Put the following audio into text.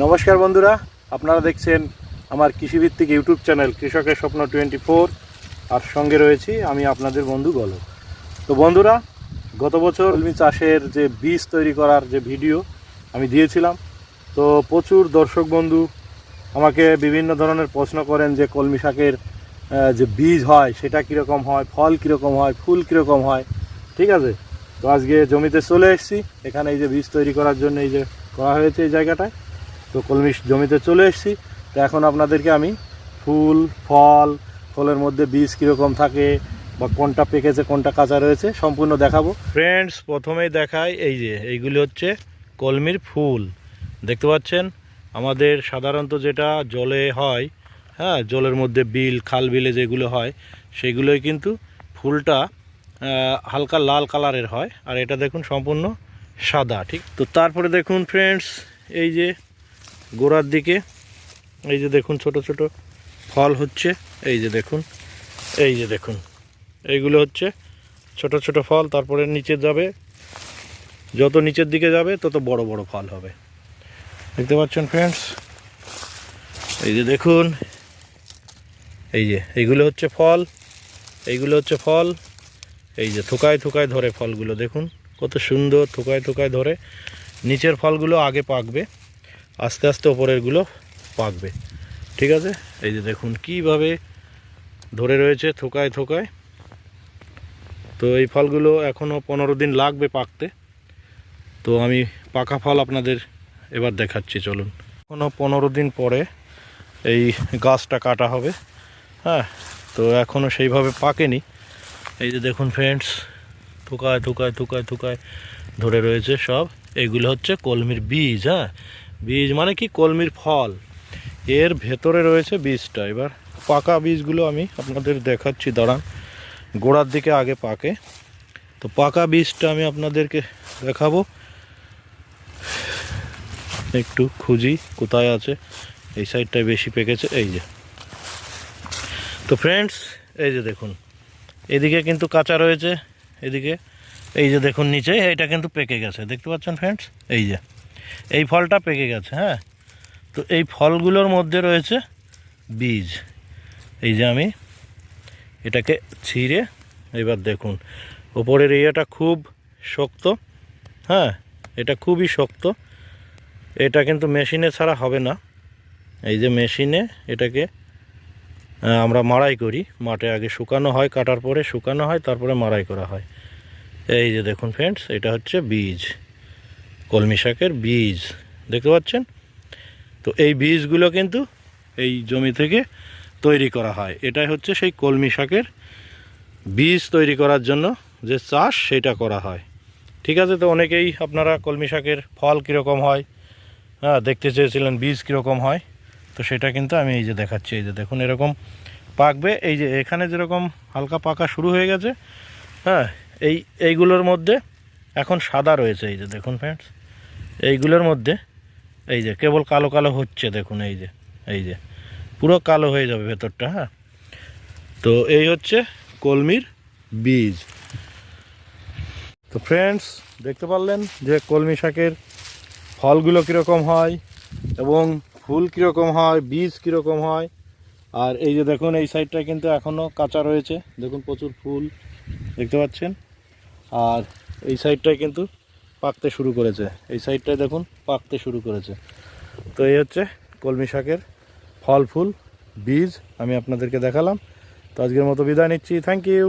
নমস্কার বন্ধুরা, আপনারা দেখছেন আমার কৃষিভিত্তিক ইউটিউব চ্যানেল কৃষকের স্বপ্ন টোয়েন্টি ফোর, আর সঙ্গে রয়েছি আমি আপনাদের বন্ধু গল। তো বন্ধুরা, গত বছর কলমি চাষের যে বীজ তৈরি করার যে ভিডিও আমি দিয়েছিলাম, তো প্রচুর দর্শক বন্ধু আমাকে বিভিন্ন ধরনের প্রশ্ন করেন যে কলমি শাকের যে বীজ হয়, সেটা কীরকম হয়, ফল কীরকম হয়, ফুল কীরকম হয়, ঠিক আছে? তো আজকে জমিতে চলে এসেছি, এখানে এই যে বীজ তৈরি করার জন্য এই যে করা হয়েছে এই জায়গাটায়। তো কলমি জমিতে চলে এসেছি। তো এখন আপনাদেরকে আমি ফুল, ফল, ফলের মধ্যে বীজ কীরকম থাকে বা কোনটা পেকেছে, কোনটা কাঁচা রয়েছে, সম্পূর্ণ দেখাবো। ফ্রেন্ডস প্রথমেই দেখায় এই যে, এইগুলি হচ্ছে কলমির ফুল। দেখতে পাচ্ছেন? আমাদের সাধারণত যেটা জলে হয় হ্যাঁ জলের মধ্যে বিল, খাল বিলে যেগুলো হয়, সেগুলোই কিন্তু ফুলটা হালকা লাল কালারের হয়। আর এটা দেখুন সম্পূর্ণ সাদা, ঠিক? তো তারপরে দেখুন ফ্রেন্ডস এই যে গোড়ার দিকে। এই যে দেখুন, ছোট ছোট ফল হচ্ছে। এই যে দেখুন, এই যে দেখুন। এইগুলো হচ্ছে ছোট ছোট ফল, তারপরে নিচে যাবে। যত নিচের দিকে যাবে, তত বড় বড় ফল হবে। দেখতে পাচ্ছেন ফ্রেন্ডস এই যে দেখুন, এই যে, এইগুলো হচ্ছে ফল, এইগুলো হচ্ছে ফল। এই যে থোকায় থোকায় ধরে ফলগুলো, দেখুন, কত সুন্দর থোকায় থোকায় ধরে। নিচের ফলগুলো আগে পাকবে। আস্তে আস্তে ওপরেরগুলো পাকবে। ঠিক আছে? এই যে দেখুন কীভাবে ধরে রয়েছে থোকায় থোকায়। তো এই ফলগুলো এখনও পনেরো দিন লাগবে পাকতে। তো আমি পাকা ফল আপনাদের এবার দেখাচ্ছি, চলুন। এখনও পনেরো দিন পরে এই গাছটা কাটা হবে। হ্যাঁ তো এখনও সেইভাবে পাকেনি। এই যে দেখুন ফ্রেন্ডস থুকায় থুকায় থুকায় থুকায় ধরে রয়েছে সব। এগুলো হচ্ছে কলমির বীজ হ্যাঁ? বীজ মানে কি? কলমির ফল। এর ভেতরে রয়েছে বীজটা। এবার পাকা বীজগুলো আমি আপনাদের দেখাচ্ছি, দাঁড়ান। গোড়ার দিকে আগে পাকে। তো পাকা বীজটা আমি আপনাদেরকে দেখাবো। একটু খুঁজি কোথায় আছে। এই সাইডটায় বেশি পেকেছে, এই যে। তো ফ্রেন্ডস, এই যে দেখুন। এদিকে কিন্তু কাঁচা রয়েছে, এদিকে। এই যে দেখুন নিচে, এইটা কিন্তু পেকে গেছে। দেখতে পাচ্ছেন ফ্রেন্ডস? এই যে। এই ফলটা পেকে গেছে হ্যাঁ? তো এই ফলগুলোর মধ্যে রয়েছে বীজ। এই যে আমি এটাকে ছিঁড়ে, এবার দেখুন, ওপরের ইয়েটা খুব শক্ত হ্যাঁ? এটা খুবই শক্ত। এটা কিন্তু মেশিনে ছাড়া হবে না। এই যে মেশিনে এটাকে আমরা মাড়াই করি। মাঠে আগে শুকানো হয়, কাটার পরে শুকানো হয়, তারপরে মাড়াই করা হয়। এই যে দেখুন ফ্রেন্ডস এটা হচ্ছে বীজ। কলমি শাকের বীজ, দেখতে পাচ্ছেন? তো এই বীজগুলো কিন্তু এই জমি থেকে তৈরি করা হয়। এটাই হচ্ছে সেই কলমি শাকের বীজ তৈরি করার জন্য যে চাষ সেটা করা হয়। ঠিক আছে? তো অনেকেই আপনারা কলমি শাকের ফল কীরকম হয় হ্যাঁ দেখতে চেয়েছিলেন, বীজ কীরকম হয়, তো সেটা কিন্তু আমি এই যে দেখাচ্ছি। এই যে দেখুন, এরকম পাকবে। এই যে এখানে যেরকম হালকা পাকা শুরু হয়ে গেছে হ্যাঁ এই, এইগুলোর মধ্যে এখন সাদা রয়েছে। এই যে দেখুন ফ্রেন্ডস এইগুলোর মধ্যে, এই যে কেবল কালো কালো হচ্ছে দেখুন, এই যে এই যে, পুরো কালো হয়ে যাবে ভেতরটা হ্যাঁ? তো এই হচ্ছে কলমির বীজ। তো ফ্রেন্ডস দেখতে পারলেন যে কলমি শাকের ফলগুলো কীরকম হয় এবং ফুল কীরকম হয়, বীজ কীরকম হয়। আর এই যে দেখুন, এই সাইডটা কিন্তু এখনও কাঁচা রয়েছে। দেখুন, প্রচুর ফুল দেখতে পাচ্ছেন। আর এই সাইডটায় কিন্তু পাকতে শুরু করেছে। এই সাইডটায় দেখুন, পাকতে শুরু করেছে। তো এই হচ্ছে কলমি শাকের ফল, ফুল, বীজ আমি আপনাদেরকে দেখালাম। তো আজকের মতো বিদায় নিচ্ছি। Thank you